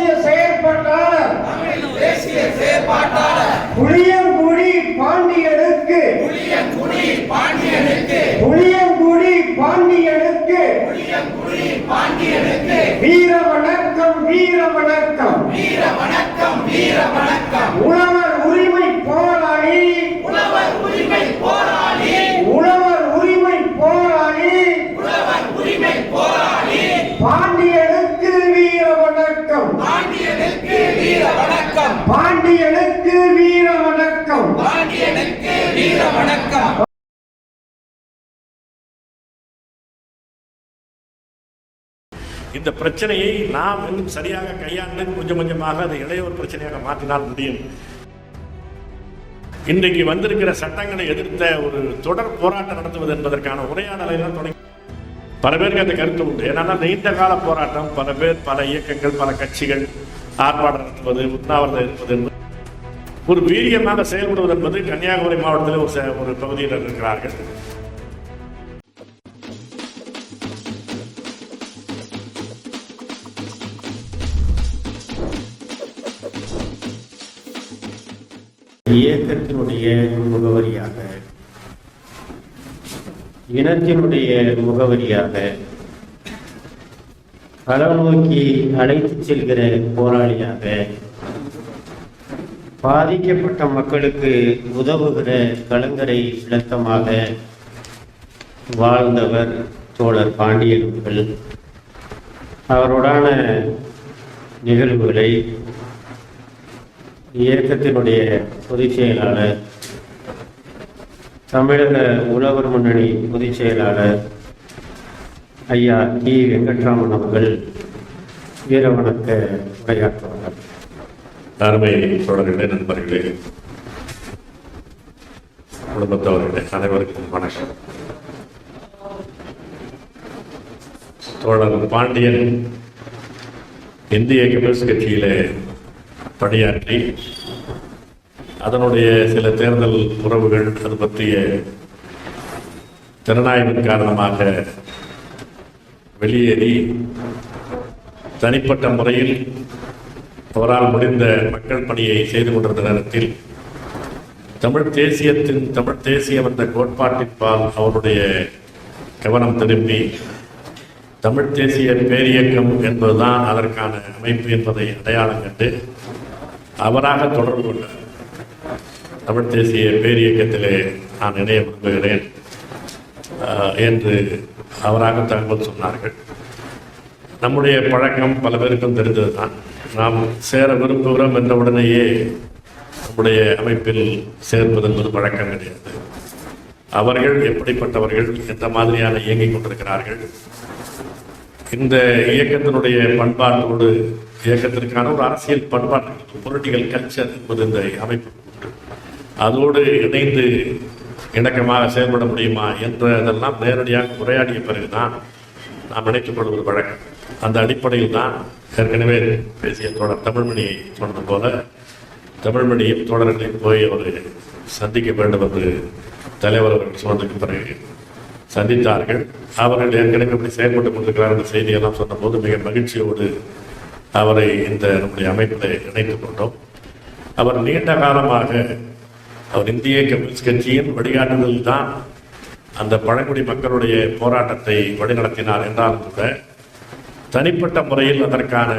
தேசிய செயற்பாட்டாளர். தேசிய செயற்பாட்டாளர். புளியங்குடி பாண்டியனுக்கு. புளியங்குடி பாண்டியனுக்கு. புளியங்குடி பாண்டியனுக்கு. புளியங்குடி பாண்டியனுக்கு. வீர வணக்கம் வீர வணக்கம் வீர வணக்கம் வீர வணக்கம் உழவர் உரிமை போராளி. உழவர் உரிமை போராளி உழவர் உரிமை போராளி உழவர் உரிமை போராளி பாண்டியனுக்கு வீர வணக்கம் பாண்டியனுக்கு வீர வணக்கம் பாண்டியனுக்கு வீர வணக்கம் பாண்டியனுக்கு வீர வணக்கம் இந்த பிரச்சனையை நாம் இன்னும் சரியாக கையாண்டு கொஞ்சம் கொஞ்சமாக அதை இளையோர் பிரச்சனையாக மாற்றினால் முடியும். இன்றைக்கு வந்திருக்கிற சட்டங்களை எதிர்த்த ஒரு தொடர் போராட்டம் நடத்துவது என்பதற்கான உரையாடலை எல்லாம் தொடங்கி பல பேருக்கு அந்த கருத்து உண்டு. ஏன்னா நீண்ட கால போராட்டம் பல பேர் பல இயக்கங்கள் பல கட்சிகள் ஆர்ப்பாட்டம் நடத்துவது உண்ணாவிரதம் இருப்பது என்பது. ஒரு வீரியமாக செயல்படுவது என்பது கன்னியாகுமரி மாவட்டத்தில் ஒரு ஒரு பகுதியில் இருக்கிறார்கள் இயக்கத்தினுடைய முகவரியாக இனத்தினுடைய முகவரியாக களம் நோக்கி அழைத்து செல்கிற போராளியாக பாதிக்கப்பட்ட மக்களுக்கு உதவுகிற கலங்கரை விளக்கமாக வாழ்ந்தவர் தோழர் பாண்டியன் அவர்கள் அவருடான நிகழ்வுகளை இயக்கத்தினுடைய பொதுச் செயலாளர் தமிழக உழவர் முன்னணி பொதுச் செயலாளர் ஐயா டி. வெங்கட்ராமன் அவர்கள் வீரவணக்க உரையாற்றுவார்கள். அருமை தொடர்களே நண்பர்களே குடும்பத்தவர்களே அனைவருக்கும் வணக்கம். தோழர் பாண்டியன் இந்திய கம்யூனிஸ்ட் கட்சியிலே பணியாற்றி அதனுடைய சில தேர்தல் உறவுகள் அது பற்றிய திறனாய்வின் காரணமாக வெளியேறி தனிப்பட்ட முறையில் அவரால் முடிந்த மக்கள் பணியை செய்து கொண்டிருந்த நேரத்தில் தமிழ் தேசியத்தின் தமிழ் தேசியம் என்ற கோட்பாட்டின்பால் அவருடைய கவனம் திரும்பி தமிழ் தேசிய பேரியக்கம் என்பதுதான் அதற்கான அமைப்பு என்பதை அடையாளம் கண்டு அவராக தொடர்பு கொண்டார் தமிழ் தேசிய பேரியக்கத்திலே நான் இணைய விரும்புகிறேன். என்று அவராக தகவல் சொன்னார்கள். நம்முடைய பழக்கம் பல பேருக்கும் தெரிந்ததுதான். நாம் சேர விரும்புகிறோம் என்ற உடனேயே நம்முடைய அமைப்பில் சேர்ப்பது என்பது பழக்கம் கிடையாது. அவர்கள் எப்படிப்பட்டவர்கள் எந்த மாதிரியான இயங்கிக் கொண்டிருக்கிறார்கள்? இந்த இயக்கத்தினுடைய பண்பாட்டோடு இயக்கத்திற்கான ஒரு அரசியல் பண்பாட்டு பொலிட்டிக்கல் கல்ச்சர் என்பது இந்த அமைப்பு உண்டு. அதோடு இணைந்து இணக்கமாக செயல்பட முடியுமா என்றதெல்லாம் நேரடியாக உரையாடிய பிறகுதான் நாம் நினைத்துக் கொள்வது வழக்கம் அந்த அடிப்படையில் தான் ஏற்கனவே பேசிய தோழர் தமிழ்மணியை சொன்னது போல தமிழ்மணியும் தோழர்களையும் போய் அவர் சந்திக்க வேண்டும் என்று தலைவர் அவர்கள் சொன்னதுக்கு பிறகு சந்தித்தார்கள். அவர்கள் ஏற்கனவே இப்படி செயல்பட்டுக் கொண்டிருக்கிறார் என்ற செய்தியெல்லாம் சொன்னபோது மிக மகிழ்ச்சியோடு அவரை இந்த நம்முடைய அமைப்பில் இணைத்துக் கொண்டோம். அவர் நீண்ட காலமாக அவர் இந்திய கம்யூனிஸ்ட் கட்சியின் வழிகாட்டுதலில் தான் அந்த பழங்குடி மக்களுடைய போராட்டத்தை வழிநடத்தினார் என்றாலும் கூட தனிப்பட்ட முறையில் அதற்கான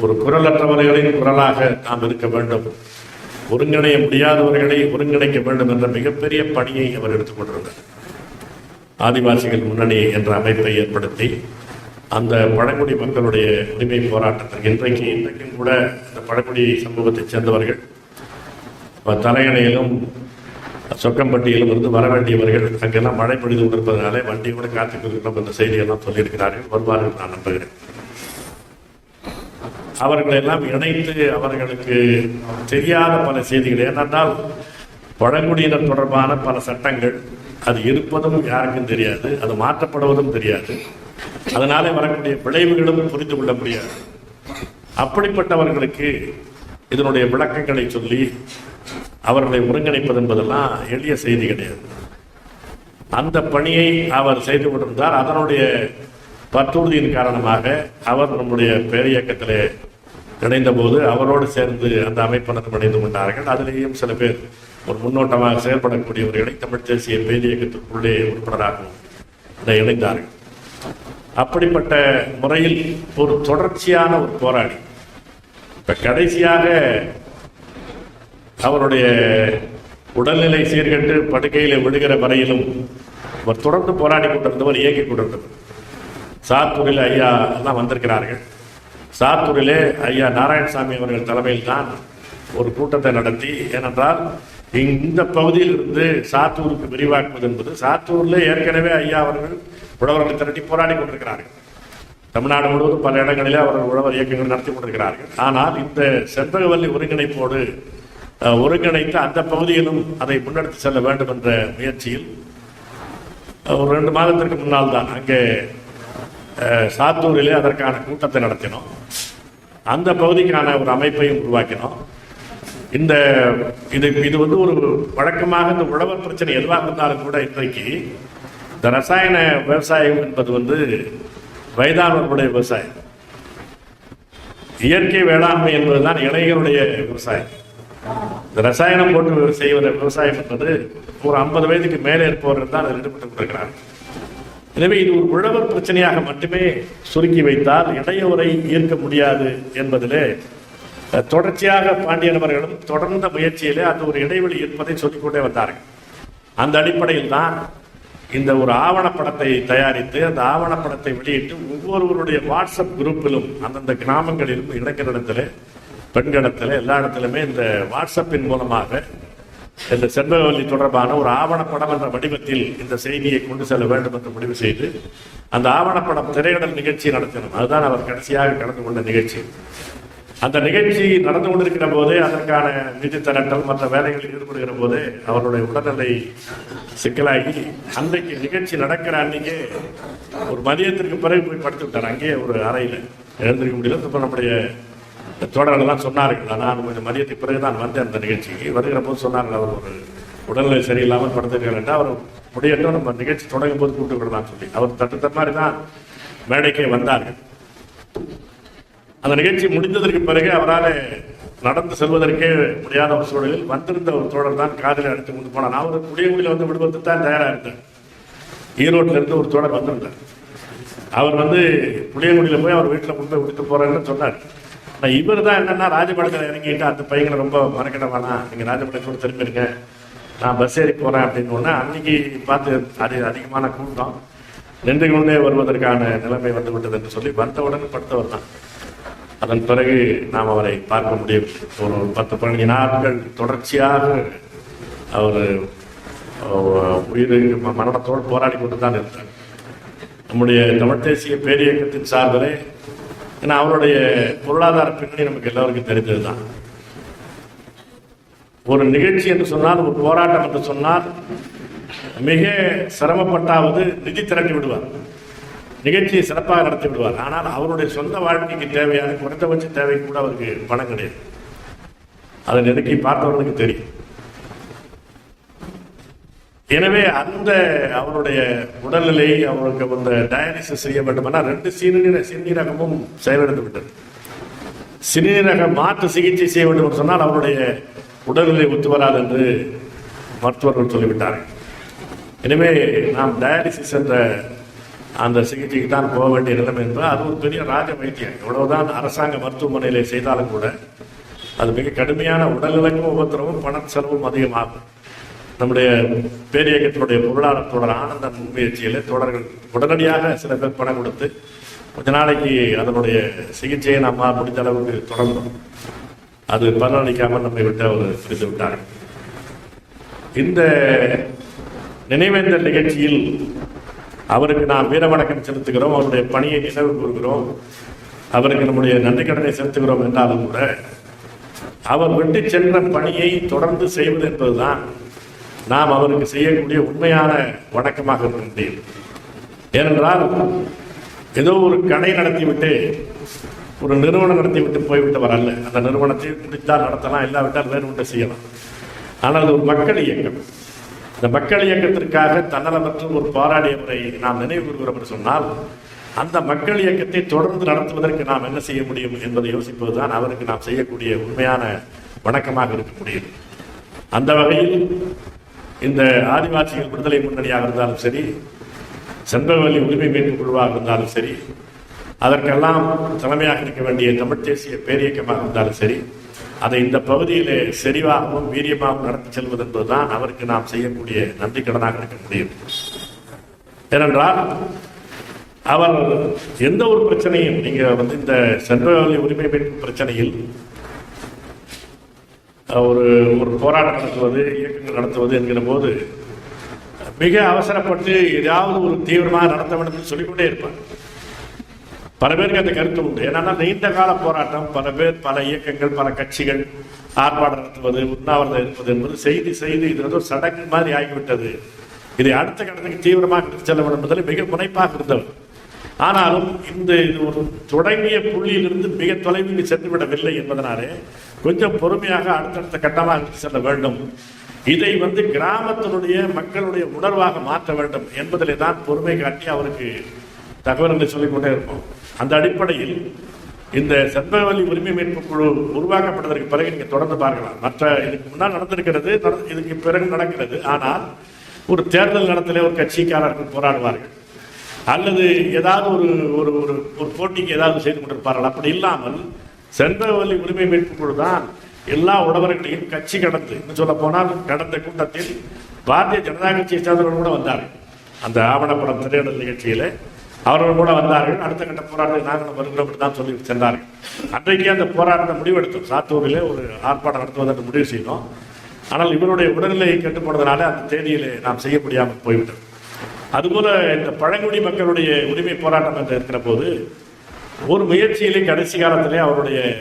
ஒரு குரலற்றவர்களின் குரலாக நாம் இருக்க வேண்டும். ஒருங்கிணைய முடியாதவர்களை ஒருங்கிணைக்க வேண்டும் என்ற மிகப்பெரிய பணியை அவர் எடுத்துக்கொண்டிருந்தார் ஆதிவாசிகள் முன்னணி என்ற அமைப்பை ஏற்படுத்தி அந்த பழங்குடி மக்களுடைய உரிமை போராட்டத்திற்கு இன்றைக்கு இன்றைக்கும் கூட இந்த பழங்குடி சமூகத்தைச் சேர்ந்தவர்கள் தலையணையிலும் சொக்கம்பட்டியிலும் இருந்து வர வேண்டியவர்கள் அங்கெல்லாம் மழை பொழிந்து கொண்டிருப்பதனாலே வண்டியோடு காத்துக் கொண்டிருக்கிறோம் என்ற செய்தியெல்லாம் சொல்லியிருக்கிறார்கள். வருவார்கள் நான் நம்புகிறேன். அவர்களெல்லாம் இணைத்து அவர்களுக்கு தெரியாத பல செய்திகள். ஏனென்றால் பழங்குடியினர் தொடர்பான பல சட்டங்கள் அது இருப்பதும் யாருக்கும் தெரியாது அது மாற்றப்படுவதும் தெரியாது. அதனாலே வரக்கூடிய விளைவுகளும் புரிந்து கொள்ள முடியாது. அப்படிப்பட்டவர்களுக்கு இதனுடைய விளக்கங்களை சொல்லி அவர்களை ஒருங்கிணைப்பது என்பதெல்லாம் எளிய செய்தி கிடையாது. அந்த பணியை அவர் செய்து கொண்டிருந்தார். அதனுடைய பற்றுறுதியின் காரணமாக அவர் நம்முடைய பேரியக்கத்தில் இணைந்த போது அவரோடு சேர்ந்து அந்த அமைப்பினரும் இணைந்து கொண்டார்கள். அதிலேயும் சில பேர் ஒரு முன்னோட்டமாக செயல்படக்கூடியவர்களை தமிழ் தேசிய பேரியக்கத்திற்குள்ளே உறுப்பினராகவும் இணைந்தார்கள். அப்படிப்பட்ட முறையில் ஒரு தொடர்ச்சியான ஒரு போராடி இப்ப கடைசியாக அவருடைய உடல்நிலை சீர்கட்டு படுக்கையில் விழுகிற வரையிலும் அவர் தொடர்ந்து போராடி கொண்டிருந்தவர் இயங்கிக் கொண்டிருந்தவர். சாத்தூரில் ஐயா எல்லாம் வந்திருக்கிறார்கள். சாத்தூரிலே ஐயா நாராயணசாமி அவர்கள் தலைமையில் தான் ஒரு கூட்டத்தை நடத்தி ஏனென்றால் இந்த பகுதியில் இருந்து சாத்தூருக்கு விரிவாக்குவது என்பது சாத்தூரில் ஏற்கனவே ஐயா அவர்கள் உழவர்களை திரட்டி போராடி கொண்டிருக்கிறார்கள். தமிழ்நாடு முழுவதும் பல இடங்களிலே அவர்கள் உழவர் இயக்கங்கள் நடத்தி கொண்டிருக்கிறார்கள். ஆனால் இந்த செண்பகவல்லி ஒருங்கிணைப்போடு ஒருங்கிணைத்து அந்த பகுதியிலும் அதை முன்னெடுத்து செல்ல வேண்டும் என்ற முயற்சியில் ஒரு ரெண்டு மாதத்திற்கு முன்னால் தான் அங்கே சாத்தூரிலே அதற்கான கூட்டத்தை நடத்தினோம். அந்த பகுதிக்கான ஒரு அமைப்பையும் உருவாக்கினோம். இந்த இது இது வந்து ஒரு வழக்கமாக இந்த உழவர் பிரச்சனை எதுவாக இருந்தாலும் கூட இன்றைக்கு இந்த ரசாயன விவசாயம் என்பது வந்து வயதானவர்களுடைய விவசாயம். இயற்கை வேளாண்மை என்பதுதான் இளைஞருடைய விவசாயம். இந்த ரசாயனம் போட்டு செய்வத விவசாயம் என்பது ஒரு ஐம்பது வயதுக்கு மேலே இருப்பவர்கள் தான் அதில் ஈடுபட்டுக் கொண்டிருக்கிறார் எனவே இது ஒரு உழவர் பிரச்சனையாக மட்டுமே சுருக்கி வைத்தால் இடையூரை ஈர்க்க முடியாது என்பதிலே தொடர்ச்சியாக பாண்டியனவர்களும் தொடர்ந்த முயற்சியிலே அந்த ஒரு இடைவெளி இருப்பதை சொல்லிக்கொண்டே வந்தார்கள். அந்த அடிப்படையில் தான் இந்த ஒரு ஆவணப்படத்தை தயாரித்து அந்த ஆவணப்படத்தை வெளியிட்டு ஒவ்வொருவருடைய வாட்ஸ்அப் குரூப்பிலும் அந்தந்த கிராமங்களிலும் இளைஞரிடத்திலே பெண்களிடத்திலே எல்லா இடத்திலுமே இந்த வாட்ஸ்அப்பின் மூலமாக இந்த செண்பகவல்லி தொடர்பான ஒரு ஆவணப்படம் என்ற வடிவத்தில் இந்த செய்தியை கொண்டு செல்ல வேண்டும் என்று முடிவு செய்து அந்த ஆவணப்படம் திரையிடல் நிகழ்ச்சி நடத்தினோம் அதுதான் அவர் கடைசியாக கலந்து கொண்ட நிகழ்ச்சி. அந்த நிகழ்ச்சி நடந்து கொண்டிருக்கிற போதே அதற்கான நிதி திரட்டல் மற்ற வேலைகளில் ஈடுபடுகிற போதே அவருடைய உடல்நிலை சிக்கலாகி அன்றைக்கு நிகழ்ச்சி நடக்கிற அன்னைக்கே ஒரு மதியத்திற்கு பிறகு போய் படுத்து விட்டார். அங்கேயே ஒரு அறையில் எழுந்திருக்க முடியல. இப்போ நம்முடைய தோழர்கள்லாம் சொன்னார்கள். நான் கொஞ்சம் மதியத்துக்கு பிறகு தான் வந்தேன் அந்த நிகழ்ச்சிக்கு. வருகிற போது சொன்னார்கள் அவர் ஒரு உடல்நிலை சரியில்லாமல் படுத்திருக்கார் என்று. அவர் முடியட்டும் நம்ம நிகழ்ச்சி தொடங்கும் போது கூப்பிட்டு விடலாம் சொல்லி. அவர் தட்டு மாதிரி தான் மேடைக்கே வந்தார்கள். அந்த நிகழ்ச்சி முடிந்ததற்கு பிறகு அவரால் நடந்து செல்வதற்கே முடியாத ஒரு சூழலில் வந்திருந்த ஒரு தோழர் தான் காதில் அடித்து கொண்டு போனார். நான் ஒரு குடியங்குடியில் வந்து விடுவதற்கு தான் தயாராக இருந்தேன். ஈரோட்டில் இருந்து ஒரு தோழர் வந்திருந்தார். அவர் வந்து புளியங்குடியில் போய் அவர் வீட்டில் கொண்டு போய் விட்டு போறேன்னு சொன்னார். ஆனால் இவர் தான் என்னன்னா ராஜபாளையத்தில் இறங்கிட்டு அந்த பையங்களை ரொம்ப மறக்கிட வேணாம் நீங்கள் ராஜபாளையத்தோடு திரும்பிடுங்க நான் பஸ் ஏறி போகிறேன் அப்படின்னு ஒன்று அன்னைக்கு பார்த்து அது அதிகமான கூட்டம். நின்று கொண்டே வருவதற்கான நிலைமை வந்து விட்டது என்று சொல்லி வந்தவுடன் படுத்தவர் தான். அதன் பிறகு நாம் அவரை பார்க்க முடியும் ஒரு பத்து பதினஞ்சு நாட்கள் தொடர்ச்சியாக அவர் உயிருக்கு ம- மரணத்தோடு போராடி கொண்டு தான் இருந்தார். நம்முடைய தமிழ் தேசிய பேரியக்கத்தின் சார்பிலே ஏன்னா அவருடைய பொருளாதார பின்னணி நமக்கு எல்லாருக்கும் தெரிந்ததுதான் ஒரு நிகழ்ச்சி என்று சொன்னால் ஒரு போராட்டம் என்று சொன்னால் மிக சிரமப்பட்டாவது நிதி திரட்டி விடுவார். நிகழ்ச்சியை சிறப்பாக நடத்தி விடுவார். ஆனால் அவருடைய சொந்த வாழ்க்கைக்கு தேவையான குறைந்தபட்ச தேவை கூட அவருக்கு பணம் கிடையாது. அதை நெருக்கி பார்த்தவர்களுக்கு தெரியும். எனவே அந்த அவருடைய உடல்நிலை அவருக்கு அந்த டயாலிசிஸ் செய்ய வேண்டுமானால் ரெண்டு சிறுநீர சிறுநீரகமும் செயலிழந்து விட்டது. சிறுநீரக மாற்று சிகிச்சை செய்ய வேண்டும் என்று சொன்னால் அவருடைய உடல்நிலை ஒத்து வராது என்று மருத்துவர்கள் சொல்லிவிட்டார்கள். எனவே நாம் டயாலிசிஸ் என்ற அந்த சிகிச்சைக்கு தான் போக வேண்டிய நிலைமை என்பது அது ஒரு பெரிய ராஜ வைத்தியம். எவ்வளவுதான் அரசாங்க மருத்துவமனையிலே செய்தாலும் கூட அது மிக கடுமையான உடல்நிலைக்கும் உபத்திரமும் பண செலவும் அதிகமாகும். நம்முடைய பேரியக்கத்தினுடைய பொருளாதார தொடர் ஆனந்த முன்முயற்சியில் தொடர்கள் உடனடியாக சில பேர் பணம் கொடுத்து கொஞ்ச நாளைக்கு அதனுடைய சிகிச்சையை நம்ம முடிந்த அளவுக்கு தொடர்ந்தோம். அது பலனளிக்காமல் நம்மை விட்டு அவர் பிரிந்து விட்டார். இந்த நினைவேந்தல் நிகழ்ச்சியில் அவருக்கு நாம் வீரவணக்கம் செலுத்துகிறோம் அவருடைய பணியை நினைவு கூறுகிறோம் அவருக்கு நம்முடைய நன்றி கடனை செலுத்துகிறோம் என்றாலும் கூட அவர் விட்டு சென்ற பணியை தொடர்ந்து செய்வது என்பதுதான் நாம் அவருக்கு செய்யக்கூடிய உண்மையான வணக்கமாக இருக்க முடியும் ஏனென்றால் ஏதோ ஒரு கடை நடத்திவிட்டு ஒரு நிறுவனம் நடத்திவிட்டு போய்விட்டவர் அல்ல. அந்த நிறுவனத்தை பிடித்தால் நடத்தலாம் இல்லாவிட்டால் வேறு ஒன்று செய்யலாம். ஆனால் அது ஒரு மக்கள் இயக்கம். இந்த மக்கள் இயக்கத்திற்காக தன்னலமற்ற ஒரு போராடியவரை நாம் நினைவு கூறுகிறோம் என்று சொன்னால் அந்த மக்கள் இயக்கத்தை தொடர்ந்து நடத்துவதற்கு நாம் என்ன செய்ய முடியும் என்பதை யோசிப்பதுதான் அவருக்கு நாம் செய்யக்கூடிய உண்மையான வணக்கமாக இருக்க முடியும். அந்த வகையில் இந்த ஆதிவாசிகள் விடுதலை முன்னணியாக இருந்தாலும் சரி செண்பகவல்லி உரிமை மீட்பு குழுவாக இருந்தாலும் சரி அதற்கெல்லாம் தலைமையாக இருக்க வேண்டிய தமிழ் தேசிய பேரியக்கமாக இருந்தாலும் சரி அதை இந்த பகுதியிலே செறிவாகவும் வீரியமாகவும் நடத்தி செல்வது என்பதுதான் அவருக்கு நாம் செய்யக்கூடிய நன்றி கடனாக இருக்க முடியும். ஏனென்றால் அவர் எந்த ஒரு பிரச்சனையும் நீங்க வந்து இந்த செண்பகவல்லி உரிமை மீட்பு பிரச்சனையில் ஒரு ஒரு போராட்டம் நடத்துவது இயக்கங்கள் நடத்துவது என்கிற போது மிக அவசரப்பட்டு ஏதாவது ஒரு தீவிரமாக நடத்த வேண்டும் என்று சொல்லிக்கொண்டே இருப்பார். பல பேருக்கு அந்த கருத்து உண்டு. என்னன்னா நீண்ட கால போராட்டம் பல பேர் பல இயக்கங்கள் பல கட்சிகள் ஆர்ப்பாட்டம் நடத்துவது உண்ணாவிரதம் இருப்பது என்பது செய்தி செய்து இது வந்து ஒரு சடங்கு மாதிரி ஆகிவிட்டது. இதை அடுத்த கட்டத்துக்கு தீவிரமாக எடுத்துச் செல்ல வேண்டும் என்பதில் மிக முனைப்பாக இருந்தவர். ஆனாலும் இந்த இது ஒரு தொடங்கிய புள்ளியிலிருந்து மிக தொலைவில் சென்றுவிடவில்லை என்பதனாலே கொஞ்சம் பொறுமையாக அடுத்தடுத்த கட்டமாக செல்ல வேண்டும். இதை வந்து கிராமத்தினுடைய மக்களுடைய உணர்வாக மாற்ற வேண்டும் என்பதிலே தான் பொறுமை காட்டி அவருக்கு தகவல்களை சொல்லிக் கொண்டே இருப்போம். அந்த அடிப்படையில் இந்த செண்பகவல்லி உரிமை மீட்பு குழு உருவாக்கப்பட்டதற்கு பிறகு நீங்கள் தொடர்ந்து பார்க்கலாம். மற்ற இதுக்கு முன்னால் நடந்திருக்கிறது இதுக்கு பிறகு நடக்கிறது. ஆனால் ஒரு தேர்தல் நடத்தலே ஒரு கட்சிக்காரர்கள் போராடுவார்கள். அல்லது ஏதாவது ஒரு ஒரு ஒரு ஒரு போட்டிக்கு ஏதாவது செய்து கொண்டிருப்பார்கள். அப்படி இல்லாமல் செண்பகவல்லி உரிமை மீட்பு குழு தான் எல்லா உழவர்களையும் கட்சி கடந்து இன்னும் சொல்ல போனால் கடந்த கூட்டத்தில் பாரதிய ஜனதா கட்சியை சேர்ந்தவர்கள் கூட வந்தார் அந்த ஆவணப்படம் திரையிடல் நிகழ்ச்சியில் அவர்கள் கூட வந்தார்கள். அடுத்த கட்ட போராட்டம் நாங்கள் வருகிறோம் தான் சொல்லி சென்றார்கள். அன்றைக்கே அந்த போராட்டத்தை முடிவெடுத்தோம். சாத்தூரிலே ஒரு ஆர்ப்பாட்டம் நடத்துவதற்கு முடிவு செய்தோம். ஆனால் இவருடைய உடல்நிலையை கட்டுப்படுவதனால அந்த தேதியிலே நாம் செய்ய முடியாமல் போய்விட்டோம் அதுபோல இந்த பழங்குடி மக்களுடைய உரிமை போராட்டம் என்று இருக்கிற போது ஒரு முயற்சியிலே கடைசி காலத்திலே அவருடைய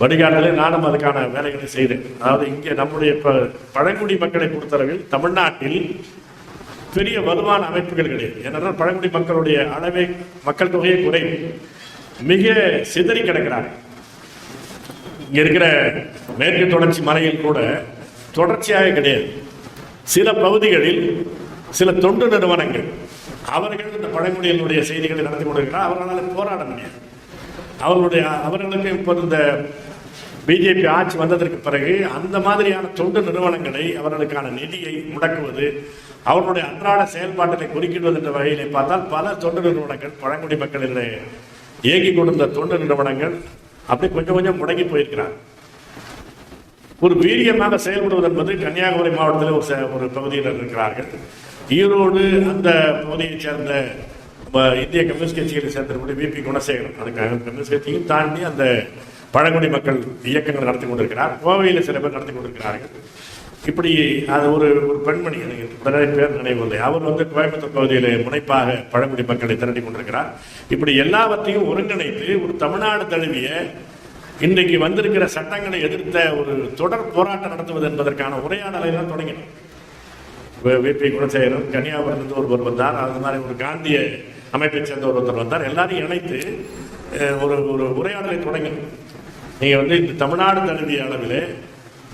வடிகாட்டிலே நானும் அதுக்கான வேலைகளை செய்தேன். அதாவது இங்கே நம்முடைய ப- பழங்குடி மக்களை பொறுத்தளவில் தமிழ்நாட்டில் பெரிய வலுவான அமைப்புகள் கிடையாது. ஏனென்றால் பழங்குடி மக்களுடைய அளவே மக்கள் தொகையை குறைவு. மிக சிதறி கிடக்கிறாங்க. இங்கே இருக்கிற மேற்கு தொடர்ச்சி மலையில் கூட தொடர்ச்சியாக கிடையாது. சில பகுதிகளில் சில தொண்டு நிறுவனங்கள் அவர்கள் இந்த பழங்குடியினுடைய செய்திகளை நடத்தி கொண்டிருக்கிறார் அவர்களால் போராட முடியாது. அவர்களுடைய அவர்களுக்கு இப்போது இந்த பிஜேபி ஆட்சி வந்ததற்கு பிறகு அந்த மாதிரியான தொண்டு நிறுவனங்களை அவர்களுக்கான நிதியை முடக்குவது அவர்களுடைய அன்றாட செயல்பாட்டினை குறுக்கிடுவது என்ற வகையிலே பார்த்தால் பல தொண்டு நிறுவனங்கள் பழங்குடி மக்களிலே இயங்கிக் கொண்டிருந்த தொண்டு நிறுவனங்கள் அப்படி கொஞ்சம் கொஞ்சம் முடங்கி போயிருக்கிறார். ஒரு வீரியமாக செயல்படுவது என்பது கன்னியாகுமரி மாவட்டத்தில் ஒரு ஒரு பகுதியில் இருக்கிறார்கள். ஈரோடு அந்த பகுதியைச் சேர்ந்த இந்திய கம்யூனிஸ்ட் கட்சிகளை சேர்ந்த விபி குணசேகரன். அதுக்காக கம்யூனிஸ்ட் கட்சியும் தாண்டி அந்த பழங்குடி மக்கள் இயக்கங்கள் நடத்தி கொண்டிருக்கிறார். கோவையில் சில பேர் நடத்தி கொண்டிருக்கிறார்கள். இப்படி அது ஒரு ஒரு பெண்மணி எனக்கு பேர் நினைவில்லை அவர் வந்து கோயம்புத்தூர் பகுதியில் முனைப்பாக பழங்குடி மக்களை திரட்டி கொண்டிருக்கிறார். இப்படி எல்லாவற்றையும் ஒருங்கிணைத்து ஒரு தமிழ்நாடு தழுவிய இன்றைக்கு வந்திருக்கிற சட்டங்களை எதிர்த்த ஒரு தொடர் போராட்டம் நடத்துவது என்பதற்கான உரையாடலை தான் தொடங்கினோம். விபி குணசேகரன் கன்னியாகுமரிலிருந்து ஒருவர் வந்தார். அது மாதிரி ஒரு காந்திய அமைப்பை சேர்ந்த ஒருத்தர் வந்தார். எல்லாரையும் இணைத்து ஒரு ஒரு உரையாடலை தொடங்கினோம் நீங்க வந்து இந்த தமிழ்நாடு தழுதிய அளவில்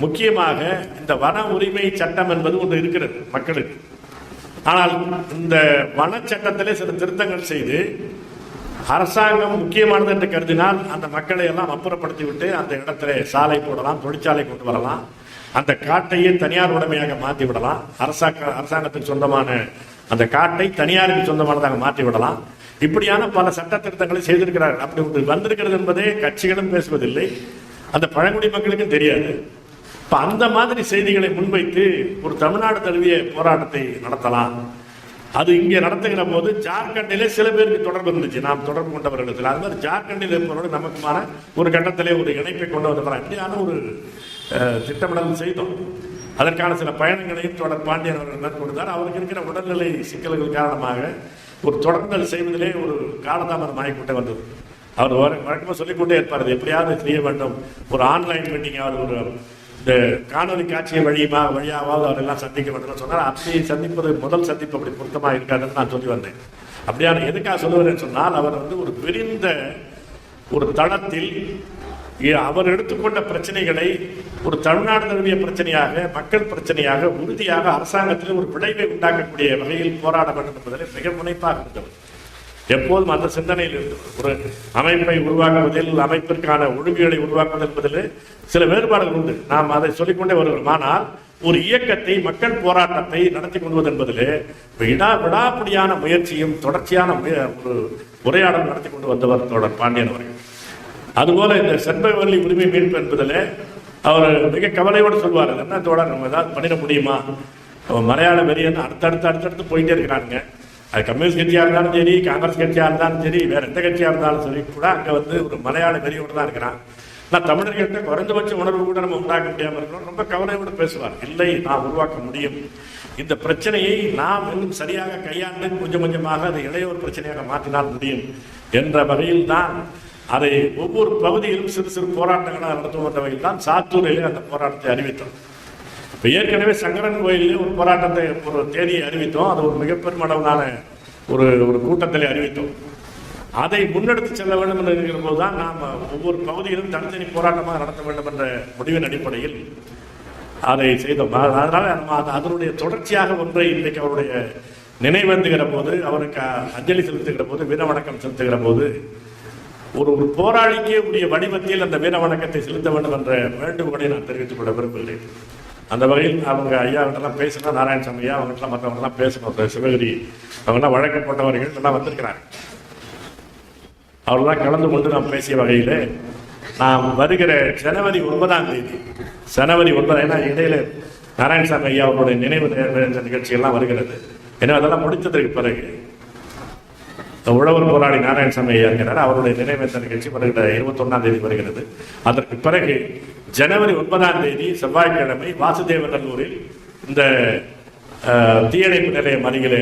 முக்கியமாக இந்த வன உரிமை சட்டம் என்பது ஒன்று இருக்கிறது மக்களுக்கு. ஆனால் இந்த வன சட்டத்திலே சில திருத்தங்கள் செய்து அரசாங்கம் முக்கியமானது என்று கருதினால் அந்த மக்களை எல்லாம் அப்புறப்படுத்தி விட்டு அந்த இடத்துல சாலை போடலாம் தொழிற்சாலை கொண்டு வரலாம். அந்த காட்டையே தனியார் உடைமையாக மாற்றி விடலாம் அரசாங்க அரசாங்கத்துக்கு சொந்தமான அந்த காட்டை தனியாருக்கு சொந்தமானதாக மாற்றி விடலாம் இப்படியான பல சட்ட திருத்தங்களை செய்திருக்கிறார்கள். அப்படி ஒன்று வந்திருக்கிறது என்பதே கட்சிகளும் பேசுவதில்லை. அந்த பழங்குடி மக்களுக்கும் தெரியாது. இப்ப அந்த மாதிரி செய்திகளை முன்வைத்து ஒரு தமிழ்நாடு தழுவிய போராட்டத்தை நடத்தலாம். அது இங்கே நடத்துகிற போது ஜார்க்கண்டிலே சில பேருக்கு தொடர்பு இருந்துச்சு. நாம் தொடர்பு கொண்டவர்களுக்கு அது மாதிரி ஜார்க்கண்டில் இருப்பவரோடு நமக்குமான ஒரு கட்டத்திலே ஒரு இணைப்பை கொண்டு வந்துடலாம் இப்படியான ஒரு திட்டமிடல் செய்தோம். அதற்கான சில பயணங்களையும் தொடர் பாண்டியன் அவர்கள் மேற்கொண்டார் அவருக்கு இருக்கிற உடல்நிலை சிக்கல்கள் காரணமாக ஒரு தொடர்ந்தல் செய்வதிலே ஒரு காலதாமதம் ஆகிக்கொண்டே வந்தது. அவர் வழக்கமாக சொல்லிக்கொண்டே இருப்பார் அது எப்படியாவது செய்ய வேண்டும். ஒரு ஆன்லைன் மீட்டிங்காவது ஒரு இந்த காணொலி காட்சியை வழியுமா வழியாவது அவரெல்லாம் சந்திக்க வேண்டும் சொன்னார். அப்படி சந்திப்பது முதல் சந்திப்பு அப்படி பொருத்தமாக இருக்காதுன்னு நான் சொல்லி வந்தேன். அப்படியான எதுக்காக சொல்லுவேன்னு சொன்னால் அவர் வந்து ஒரு விரிந்த ஒரு தளத்தில் அவர் எடுத்துக்கொண்ட பிரச்சனைகளை ஒரு தமிழ்நாடு தழுவிய பிரச்சனையாக மக்கள் பிரச்சனையாக உறுதியாக அரசாங்கத்தில் ஒரு விளைவை உண்டாக்கக்கூடிய வகையில் போராட வேண்டும் என்பதில் மிக முனைப்பாக இருந்தவர். எப்போதும் அந்த சிந்தனையில் இருந்தவர் ஒரு அமைப்பை உருவாக்குவதில் அமைப்பிற்கான ஒழுங்குகளை உருவாக்குவது என்பதில் சில வேறுபாடுகள் உண்டு. நாம் அதை சொல்லிக்கொண்டே வருகிறோம். ஆனால் ஒரு இயக்கத்தை மக்கள் போராட்டத்தை நடத்தி கொள்வது என்பதிலே விடா விடாப்படியான முயற்சியும் தொடர்ச்சியான முய- ஒரு உரையாடல் நடத்தி கொண்டு வந்தவர் தொடர் பாண்டியன் அவர்கள். அதுபோல இந்த செண்பகவல்லி உரிமை மீட்பு என்பதில் அவர் மிக கவலையோடு சொல்வார் "அது என்ன நம்ம ஏதாவது பண்ணிட முடியுமா? அவன் மலையாள வெறியன் அடுத்தடுத்து அடுத்தடுத்து போயிட்டே இருக்கிறாங்க அது கம்யூனிஸ்ட் கட்சியாக இருந்தாலும் சரி காங்கிரஸ் கட்சியாக இருந்தாலும் சரி வேற எந்த கட்சியாக இருந்தாலும் சரி கூட அங்கே வந்து ஒரு மலையாள வெறியோடு தான் இருக்கிறான். நான் தமிழர்கிட்ட குறைந்தபட்ச உணர்வு கூட நம்ம உண்டாக்க முடியாமல் இருக்கிறோம். ரொம்ப கவலையோடு பேசுவார். இல்லை நான் உருவாக்க முடியும். இந்த பிரச்சனையை நாம் இன்னும் சரியாக கையாண்டு கொஞ்சம் கொஞ்சமாக அதை இளையோர் பிரச்சனையாக மாற்றினால் முடியும் என்ற வகையில் தான் அதை ஒவ்வொரு பகுதியிலும் சிறு சிறு போராட்டங்களாக நடத்தும் வகையில் தான் சாத்தூரிலே அந்த போராட்டத்தை அறிவித்தோம். இப்போ ஏற்கனவே சங்கரன் கோயிலே ஒரு போராட்டத்தை ஒரு தேதியை அறிவித்தோம். அது ஒரு மிகப்பெரும் அளவிலான ஒரு ஒரு கூட்டத்தில் அறிவித்தோம். அதை முன்னெடுத்து செல்ல வேண்டும் என்று இருக்கிற போது தான் நாம் ஒவ்வொரு பகுதியிலும் தனித்தனி போராட்டமாக நடத்த வேண்டும் என்ற முடிவின் அடிப்படையில் அதை செய்தோம். அதனால் நம்ம அதனுடைய தொடர்ச்சியாக ஒன்றை இன்றைக்கு அவருடைய நினைவேந்துகிற போது அவருக்கு அஞ்சலி செலுத்துகிற போது வீர வணக்கம் செலுத்துகிற போது ஒரு ஒரு போராளிக்கே உடைய வடிவத்தில் அந்த வீர வணக்கத்தை செலுத்த வேண்டும் என்ற வேண்டுகோளை நான் தெரிவித்துக் கொள்ள விரும்புகிறேன். அந்த வகையில் அவங்க ஐயா கிட்டலாம் பேசினா நாராயணசாமி ஐயா அவங்ககிட்ட மற்றவங்கலாம் பேசணும் சிவகிரி சிவகிரி அவங்கெல்லாம் வழக்கப்பட்டவர்கள் எல்லாம் வந்திருக்கிறாங்க அவர்களாம் கலந்து கொண்டு நாம் பேசிய வகையில் நாம் வருகிற ஜனவரி ஒன்பதாம் தேதி ஜனவரி ஒன்பதாம் ஏன்னா இடையில நாராயணசாமி ஐயா அவருடைய நினைவு நேர்ந்த நிகழ்ச்சியெல்லாம் வருகிறது. எனவே அதெல்லாம் முடித்ததற்கு பிறகு உழவர் போராளி நாராயணசாமி ஐயா அவருடைய நினைவேந்த நிகழ்ச்சி வருகிற இருபத்தொன்னாம் தேதி வருகிறது. அதற்கு பிறகு ஜனவரி ஒன்பதாம் தேதி செவ்வாய்க்கிழமை வாசுதேவநல்லூரில் இந்த தீயணைப்பு நிலையம் அருகிலே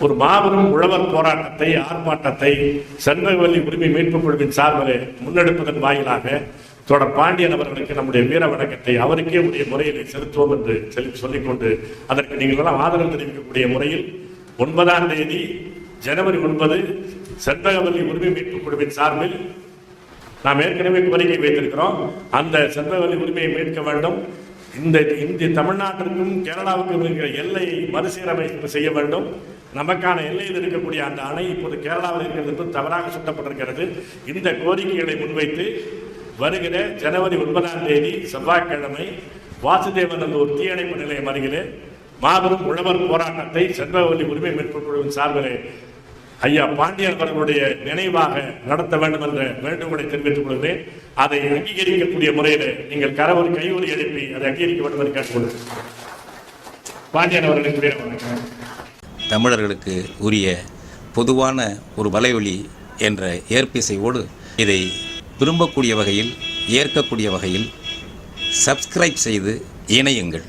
ஒரு மாபெரும் உழவர் போராட்டத்தை ஆர்ப்பாட்டத்தை செண்பகவல்லி உரிமை மீட்புக் குழுவின் சார்பிலே முன்னெடுப்பதன் வாயிலாக தொடர் பாண்டியன் அவர்களுக்கு நம்முடைய வீர வணக்கத்தை அவருக்கே உரிய முறையில் செலுத்துவோம் என்று சொல்லி சொல்லிக்கொண்டு அதற்கு நீங்கள் எல்லாம் ஆதரவு தெரிவிக்கக்கூடிய முறையில் ஒன்பதாம் தேதி ஜனவரி ஒன்பது செண்பகவல்லி உரிமை மீட்புக் குழுவின் சார்பில் நாம் ஏற்கனவே கோரிக்கை வைத்திருக்கிறோம். அந்த செண்பகவல்லி உரிமையை மீட்க வேண்டும். இந்த இந்திய தமிழ்நாட்டிற்கும் கேரளாவுக்கும் இருக்கிற எல்லையை மறுசீரமைப்பு செய்ய வேண்டும். நமக்கான எல்லையில் இருக்கக்கூடிய அந்த அணை இப்போது கேரளாவில் இருக்கிறது தவறாக சுட்டப்பட்டிருக்கிறது. இந்த கோரிக்கைகளை முன்வைத்து வருகிற ஜனவரி ஒன்பதாம் தேதி செவ்வாய்க்கிழமை வாசுதேவநல்லூர் தீயணைப்பு நிலையம் அருகிலே மாபெரும் உழவர் போராட்டத்தை செண்பகவல்லி உரிமை மீட்பு குழுவின் சார்பிலே ஐயா பாண்டியன் அவர்களுடைய நினைவாக நடத்த வேண்டும் என்ற வேண்டுகோளை தெரிவித்துக் கொள்கிறேன். அதை அங்கீகரிக்கக்கூடிய முறையில் நீங்கள் கரவொலி கைவொலி எழுப்பி அதை அங்கீகரிக்க வேண்டும் என்று கேட்டுக்கொள்கிறேன் பாண்டியன் அவர்களுக்கு தமிழர்களுக்கு உரிய பொதுவான ஒரு வலைவலி என்ற ஏற்பிசையோடு இதை விரும்பக்கூடிய வகையில் ஏற்கக்கூடிய வகையில் சப்ஸ்கிரைப் செய்து இணையுங்கள்.